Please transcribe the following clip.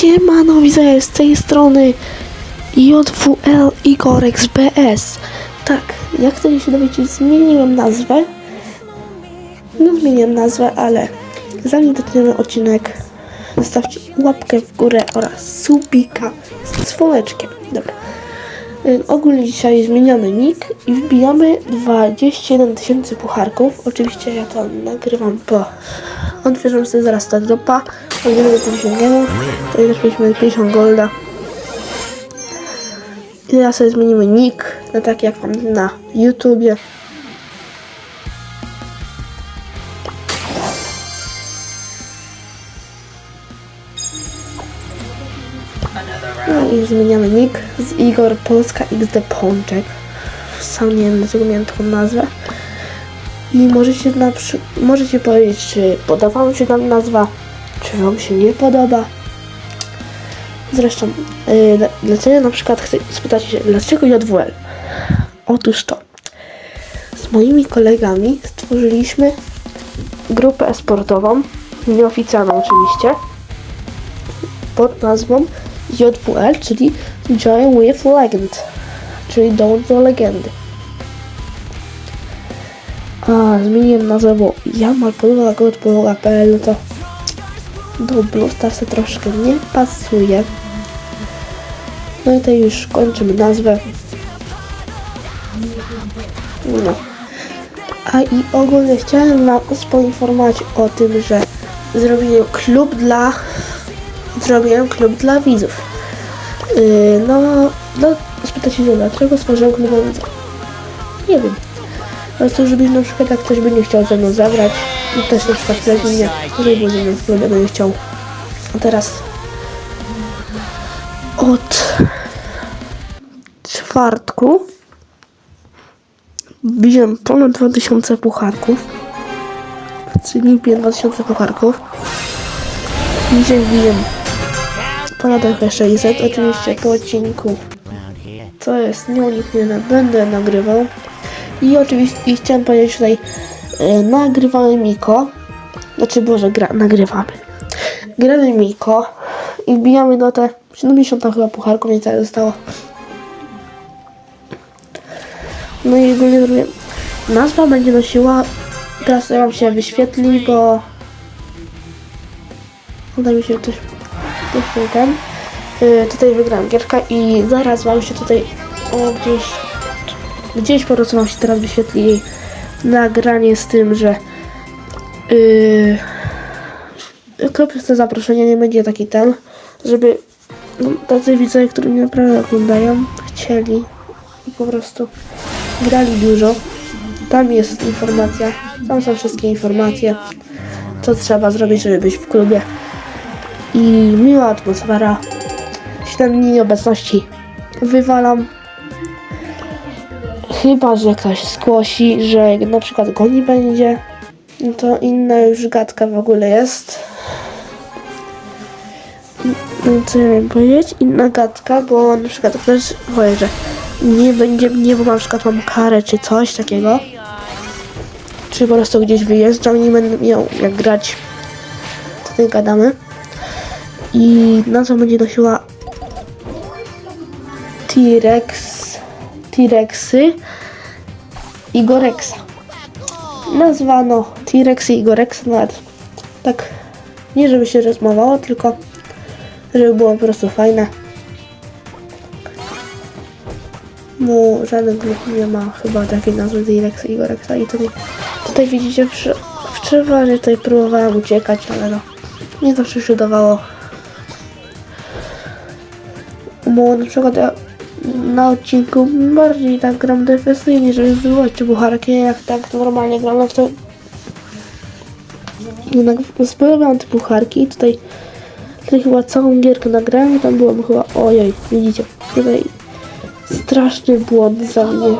Siemano, widzę z tej strony JWL Igorek z BS. Tak, jak chcecie się dowiedzieć, zmieniłem nazwę. No zmieniłem nazwę, ale zanim zaczniemy odcinek, zostawcie łapkę w górę oraz subika z dzwoneczkiem. Dobra. Y, Ogólnie dzisiaj zmieniamy nick i wbijamy 21 tysięcy pucharków. Oczywiście ja to nagrywam po... Otwieram sobie zaraz ta dropa. Odbieramy 50 gemów. To też mieliśmy 50 golda. I teraz sobie zmienimy nick na taki jak mam na YouTubie. No i zmieniamy nick z Igor Polska XD Pączek. Sam nie wiem dlaczego miałem taką nazwę. I możecie, na przy... możecie powiedzieć, czy podoba wam się tam nazwa, czy wam się nie podoba. Zresztą, yy, dla- dlaczego na przykład chcę spytać się, dlaczego JWL? Otóż to, z moimi kolegami stworzyliśmy grupę esportową, nieoficjalną oczywiście, pod nazwą JWL, czyli Join with Legend, czyli dołącz do legendy. A, zmieniłem nazwę, bo ja mam podłoga podłoga.pl, no to do Blue Starsy troszkę nie pasuje. No i to już kończymy nazwę. No. A i ogólnie chciałem wam poinformować o tym, że zrobiłem klub dla zrobiłem klub dla widzów. Yy, no, no, spytacie się, dlaczego stworzyłem klub dla widzów? Nie wiem. Po prostu, żeby na przykład jak ktoś by nie chciał ze mną zagrać, to też na przykład wleci mnie, jeżeli by ze mną by nie chciał. A teraz od czwartku wziąłem ponad 2000 pucharków. Czyli 2000 pucharków. Dzisiaj wbiłem ponad trochę 600, oczywiście po odcinku. To jest nieuniknione, będę nagrywał. I oczywiście i chciałem powiedzieć tutaj, e, nagrywamy Miko. Znaczy, Boże, gra, nagrywamy. Gramy Miko i wbijamy na te 70 tam chyba pucharków, nie tak zostało. No i ogólnie zrobię. Nazwa będzie nosiła. Teraz wam się wyświetli, bo. Uda mi się coś. Yy, tutaj wygrałem gierka i zaraz wam się tutaj. O, gdzieś. Gdzieś po prostu wam się teraz wyświetli nagranie z tym, że. Yy, klub jest to zaproszenie, nie będzie taki ten, żeby no, tacy widzowie, którzy mnie naprawdę oglądają, chcieli i po prostu grali dużo. Tam jest informacja, tam są wszystkie informacje, co trzeba zrobić, żeby być w klubie. I miła atmosfera. 7 dni obecności wywalam. Chyba, że ktoś skłosi, że na przykład go nie będzie, no to inna już gadka w ogóle jest. No, co ja powiedzieć? Inna gadka, bo na przykład ktoś powie, że nie będzie mnie, bo na przykład mam karę czy coś takiego. Czy po prostu gdzieś wyjeżdżam i nie będę miał jak grać. Tutaj gadamy. I nazwa będzie nosiła T-Rex, T-Rexy i Gorexa. Nazwano T-Rexy i Gorexa nawet tak nie żeby się rozmawiało, tylko żeby było po prostu fajne. No, żaden klub nie ma chyba takiej nazwy T-Rexa i Gorexa i tutaj, tutaj widzicie w, w przeważnie tutaj próbowałem uciekać, ale no nie zawsze się udawało. Bo na przykład ja na odcinku bardziej tak gram defensywnie, żeby wywołać bucharkę, jak tak normalnie gram, no to jednak zbywam te bucharki tutaj, tutaj chyba całą gierkę nagrałem i tam byłem chyba, ojej, widzicie, tutaj straszny błąd za mnie.